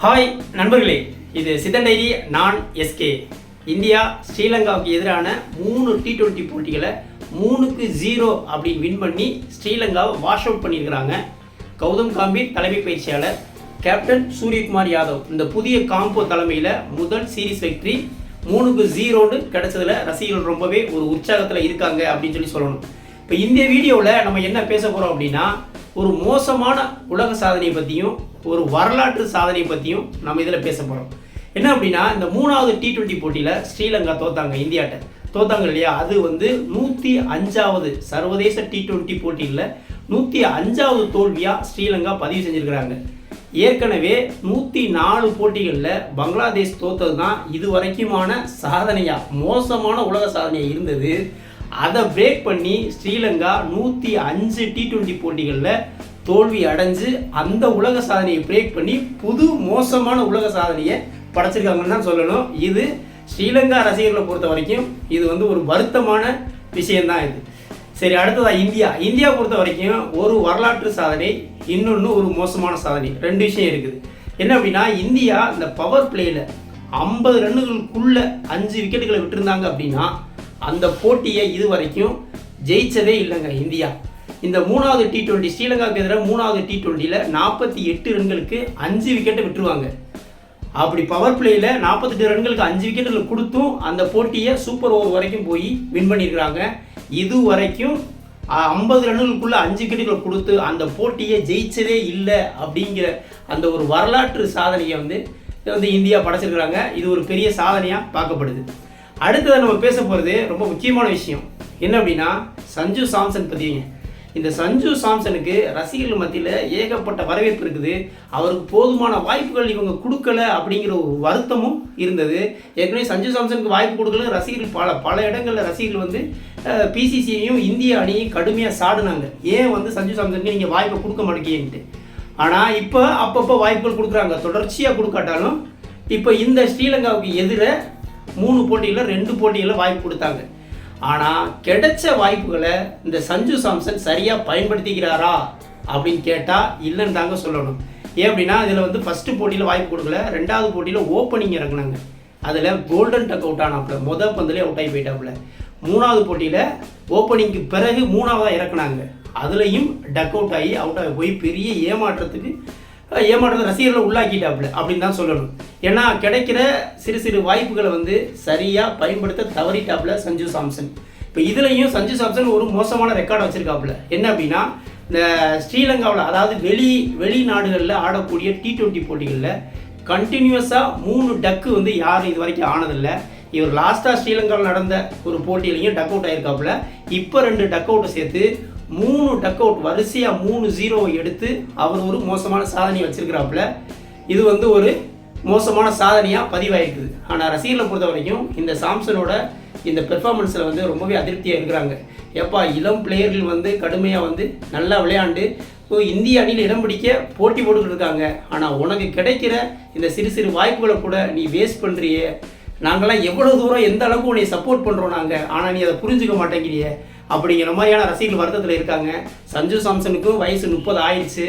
Hi நண்பர்களே. இது சிதன் டைரி நான் எஸ்கே இந்தியா ஸ்ரீலங்காவுக்கு எதிரான மூணு டி ட்வெண்ட்டி போட்டிகளை மூணுக்கு ஜீரோ அப்படின்னு வின் பண்ணி ஸ்ரீலங்காவை வாஷ் அவுட் பண்ணியிருக்கிறாங்க. கௌதம் காம்பீர் தலைமை பயிற்சியாளர். கேப்டன் சூரியகுமார் யாதவ் இந்த புதிய காம்போ தலைமையில் முதல் சீரிஸ் வெற்றி மூணுக்கு ஜீரோன்னு கிடைச்சதுல ரசிகர்கள் ரொம்பவே ஒரு உற்சாகத்தில் இருக்காங்க அப்படின்னு சொல்லி சொல்லணும். இப்போ இந்த வீடியோவில் நம்ம என்ன பேச போகிறோம் அப்படின்னா ஒரு மோசமான உலக சாதனையை பற்றியும் ஒரு வரலாற்று சாதனையை பற்றியும் நம்ம இதில் பேச போகிறோம் என்ன அப்படின்னா இந்த மூணாவது டி ட்வெண்ட்டி போட்டியில் ஸ்ரீலங்கா தோத்தாங்க இந்தியாட்ட தோத்தாங்க இல்லையா? அது வந்து நூற்றி அஞ்சாவது சர்வதேச டி டுவெண்ட்டி போட்டியில் நூற்றி அஞ்சாவது தோல்வியாக ஸ்ரீலங்கா பதிவு செஞ்சுருக்கிறாங்க. ஏற்கனவே நூற்றி நாலு போட்டிகளில் பங்களாதேஷ் தோத்தது தான் இது வரைக்குமான சாதனையாக மோசமான உலக சாதனையாக இருந்தது. அதை பிரேக் பண்ணி ஸ்ரீலங்கா நூற்றி அஞ்சு டி ட்வெண்ட்டி போட்டிகளில் தோல்வி அடைஞ்சு அந்த உலக சாதனையை பிரேக் பண்ணி புது மோசமான உலக சாதனையை படைச்சிருக்காங்கன்னு தான் சொல்லணும். இது ஸ்ரீலங்கா ரசிகர்களை பொறுத்த வரைக்கும் இது வந்து ஒரு வருத்தமான விஷயம்தான் இது. சரி அடுத்ததாக இந்தியா. இந்தியா பொறுத்த வரைக்கும் ஒரு வரலாற்று சாதனை இன்னொன்று ஒரு மோசமான சாதனை. ரெண்டு விஷயம் இருக்குது. என்ன அப்படின்னா இந்தியா இந்த பவர் பிளேயில் ஐம்பது ரன்னுகளுக்குள்ள அஞ்சு விக்கெட்டுகளை விட்டுருந்தாங்க அப்படின்னா அந்த போட்டியை இது வரைக்கும் ஜெயிச்சதே இல்லைங்க இந்தியா. இந்த மூணாவது டி டுவெண்ட்டி ஸ்ரீலங்காவுக்கு எதிராக மூணாவது டி டுவெண்ட்டியில் நாற்பத்தி எட்டு ரன்களுக்கு அஞ்சு விக்கெட்டை விட்டுருவாங்க. அப்படி பவர் பிளேயில் நாற்பத்தெட்டு ரன்களுக்கு அஞ்சு விக்கெட்டுகள் கொடுத்தும் அந்த போட்டியை சூப்பர் ஓவர் வரைக்கும் போய் வின் பண்ணியிருக்கிறாங்க. இது வரைக்கும் ஐம்பது ரன்களுக்குள்ளே அஞ்சு விக்கெட்டுகள் கொடுத்து அந்த போட்டியை ஜெயிச்சதே இல்லை அப்படிங்கிற அந்த ஒரு வரலாற்று சாதனையை வந்து வந்து இந்தியா படைச்சிருக்கிறாங்க. இது ஒரு பெரிய சாதனையாக பார்க்கப்படுது. அடுத்தது நம்ம பேச போகிறது ரொம்ப முக்கியமான விஷயம். என்ன அப்படின்னா சஞ்சு சாம்சன் பற்றிங்க இந்த சஞ்சு சாம்சனுக்கு ரசிகர்கள் மத்தியில் ஏகப்பட்ட வரவேற்பு இருக்குது. அவருக்கு போதுமான வாய்ப்புகள் இவங்க கொடுக்கல அப்படிங்கிற ஒரு வருத்தமும் இருந்தது. ஏற்கனவே சஞ்சு சாம்சனுக்கு வாய்ப்பு கொடுக்கல. ரசிகர்கள் பல பல இடங்களில் ரசிகர்கள் வந்து பிசிசியையும் இந்திய அணியும் கடுமையாக சாடினாங்க. ஏன் வந்து சஞ்சு சாம்சனுக்கு நீங்கள் வாய்ப்பை கொடுக்க மாட்டேங்கின்ட்டு ஆனால் இப்போ அப்பப்போ வாய்ப்புகள் கொடுக்குறாங்க. தொடர்ச்சியாக கொடுக்காட்டாலும் இப்போ இந்த ஸ்ரீலங்காவுக்கு எதிர மூணு போட்டிகளில் ரெண்டு போட்டிகளில் வாய்ப்பு கொடுத்தாங்க. ஆனால் கிடைச்ச வாய்ப்புகளை இந்த சஞ்சு சாம்சன் சரியாக பயன்படுத்திக்கிறாரா அப்படின்னு கேட்டால் இல்லைன்னு தாங்க சொல்லணும். ஏன் அப்படின்னா இதில் வந்து ஃபஸ்ட்டு போட்டியில் வாய்ப்பு கொடுக்கல ரெண்டாவது போட்டியில் ஓப்பனிங் இறக்குனாங்க அதில் கோல்டன் டக் அவுட் ஆனாப்புல மொதல் பந்துலேயே அவுட் ஆகி போயிட்டாப்புல. மூணாவது போட்டியில் ஓப்பனிங்க்கு பிறகு மூணாவதாக இறக்குனாங்க. அதுலேயும் டக் அவுட் ஆகி அவுட் ஆகி போய் பெரிய ஏமாற்றத்துக்கு ஏமாற்றத்தை ரசிகர்களை உள்ளாக்கிட்டாப்புல அப்படின்னு தான் சொல்லணும். ஏன்னா கிடைக்கிற சிறு சிறு வாய்ப்புகளை வந்து சரியாக பயன்படுத்த தவறிட்டாப்புல சஞ்சு சாம்சன். இப்போ இதுலேயும் சஞ்சு சாம்சன் ஒரு மோசமான ரெக்கார்டு வச்சுருக்காப்புல. என்ன அப்படின்னா இந்த ஸ்ரீலங்காவில் அதாவது வெளி வெளிநாடுகளில் ஆடக்கூடிய டி ட்வெண்ட்டி போட்டிகளில் கண்டினியூஸாக மூணு டக்கு வந்து யாரும் இது வரைக்கும் ஆனதில்லை. இவர் லாஸ்ட்டாக ஸ்ரீலங்காவில் நடந்த ஒரு போட்டியிலையும் டக் அவுட் ஆகிருக்காப்புல இப்போ ரெண்டு டக் அவுட்டை சேர்த்து மூணு டக் அவுட் வரிசையாக மூணு ஜீரோவை எடுத்து அவர் ஒரு மோசமான சாதனை வச்சிருக்கிறாப்புல. இது வந்து ஒரு மோசமான சாதனையாக பதிவாயிருக்குது ஆனால் ரசிகர்களை பொறுத்த வரைக்கும் இந்த சாம்சனோட இந்த பெர்ஃபார்மன்ஸில் வந்து ரொம்பவே அதிருப்தியாக இருக்கிறாங்க. ஏப்பா இளம் பிளேயர்கள் வந்து கடுமையாக வந்து நல்லா விளையாண்டு ஸோ இந்திய அணியில் இடம் பிடிக்க போட்டி போட்டுக்கிட்டு இருக்காங்க. ஆனால் உனக்கு கிடைக்கிற இந்த சிறு சிறு வாய்ப்புகளை கூட நீ வேஸ்ட் பண்ணுறியே நாங்களாம் எவ்வளோ தூரம் எந்த அளவுக்கு உன்னை சப்போர்ட் பண்ணுறோம் நாங்கள் ஆனால் நீ அதை புரிஞ்சுக்க மாட்டேங்கிறிய. அப்படிங்கிற மாதிரியான ரசிகர்கள் வருத்தத்தில் இருக்காங்க. சஞ்சு சாம்சனுக்கும் வயசு முப்பது ஆயிடுச்சு.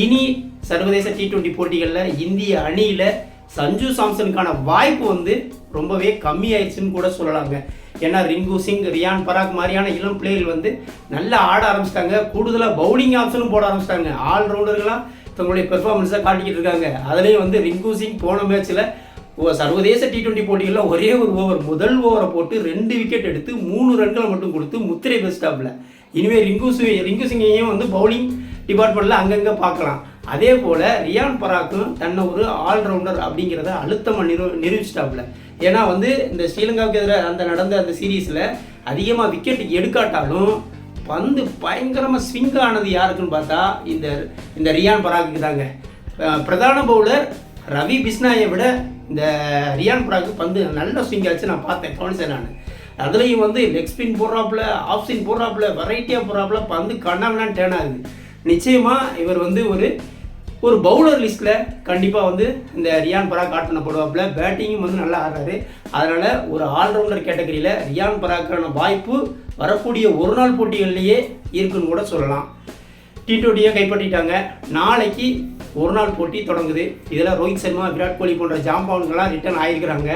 இனி சர்வதேச டி ட்வெண்ட்டி போட்டிகளில் இந்திய அணியில் சஞ்சு சாம்சனுக்கான வாய்ப்பு வந்து ரொம்பவே கம்மியாயிடுச்சுன்னு கூட சொல்லலாங்க. ஏன்னா ரிங்கு சிங் ரியான் பராக் மாதிரியான இளம் பிளேயர்கள் வந்து நல்லா ஆட ஆரம்பிச்சிட்டாங்க. கூடுதலாக பவுலிங் ஆப்ஷனும் போட ஆரம்பிச்சிட்டாங்க. ஆல்ரவுண்டர்களாக தங்களுடைய பெர்ஃபார்மன்ஸை காட்டிக்கிட்டு இருக்காங்க. அதுலேயும் வந்து ரிங்கு சிங் போன மேட்ச்சில் சர்வதேச டி டுவெண்ட்டி போட்டிகளில் ஒரே ஒரு ஓவர் முதல் ஓவரை போட்டு ரெண்டு விக்கெட் எடுத்து மூணு ரன்களை மட்டும் கொடுத்து முத்திரை பெஸ்டாப்பில் இனிமேல் ரிங்கு சிங் ரிங்கு சிங்கையும் வந்து பவுலிங் டிபார்ட்மெண்ட்டில் அங்கங்கே பார்க்கலாம். அதே போல் ரியான் பராக்கும் தன்னை ஒரு ஆல்ரவுண்டர் அப்படிங்கிறத அழுத்தமாக நிரூ நிரூபிச்சிட்டாப்புல. ஏன்னா வந்து இந்த ஸ்ரீலங்காவுக்கு எதிராக அந்த நடந்த அந்த சீரீஸில் அதிகமாக விக்கெட் எடுக்காட்டாலும் பந்து பயங்கரமாக ஸ்விங் ஆனது யாருக்குன்னு பார்த்தா இந்த இந்த ரியான் பராக்கு தாங்க. பிரதான பவுலர் ரவி பிஸ்னாயை விட இந்த ரியான் பராக்கு பந்து நல்ல ஸ்விங் ஆச்சு நான் பார்த்தேன் கவனிச்சேன் நான். அதுலேயும் வந்து லெக் ஸ்பின் போடுறாப்புல ஆஃப் ஸ்பின் போடுறாப்புல வெரைட்டியாக போடுறாப்புல பந்து கண்ணாமலான்னு டேன் ஆகுது. நிச்சயமாக இவர் வந்து ஒரு ஒரு பவுலர் லிஸ்ட்டில் கண்டிப்பாக வந்து இந்த ரியான் பராக் ஆட் பண்ணப்படுவாப்புல பேட்டிங்கும் வந்து நல்லா ஆடுறாரு. அதனால் ஒரு ஆல்ரவுண்டர் கேட்டகரியில் ரியான் பராக்கான வாய்ப்பு வரக்கூடிய ஒரு நாள் போட்டிகள்லேயே இருக்குன்னு கூட சொல்லலாம். டி டுவெண்ட்டியை கைப்பற்றிட்டாங்க. நாளைக்கு ஒரு நாள் போட்டி தொடங்குது. இதில் ரோஹித் சர்மா விராட் கோலி போன்ற ஜாம்பவன்கள்லாம் ரிட்டர்ன் ஆகியிருக்கிறாங்க.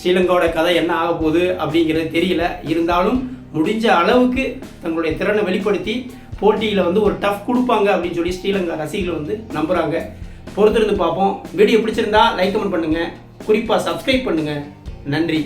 ஸ்ரீலங்காவோட கதை என்ன ஆக போகுது அப்படிங்கிறது தெரியல. இருந்தாலும் முடிஞ்ச அளவுக்கு தங்களுடைய திறனை வெளிப்படுத்தி போட்டியில் வந்து ஒரு டஃப் கொடுப்பாங்க அப்படின்னு சொல்லி ஸ்ரீலங்கா ரசிகர்கள் வந்து நம்புகிறாங்க பொறுத்திருந்து பார்ப்போம். வீடியோ பிடிச்சிருந்தா லைக் கமெண்ட் பண்ணுங்கள் குறிப்பாக சப்ஸ்கிரைப் பண்ணுங்கள் நன்றி.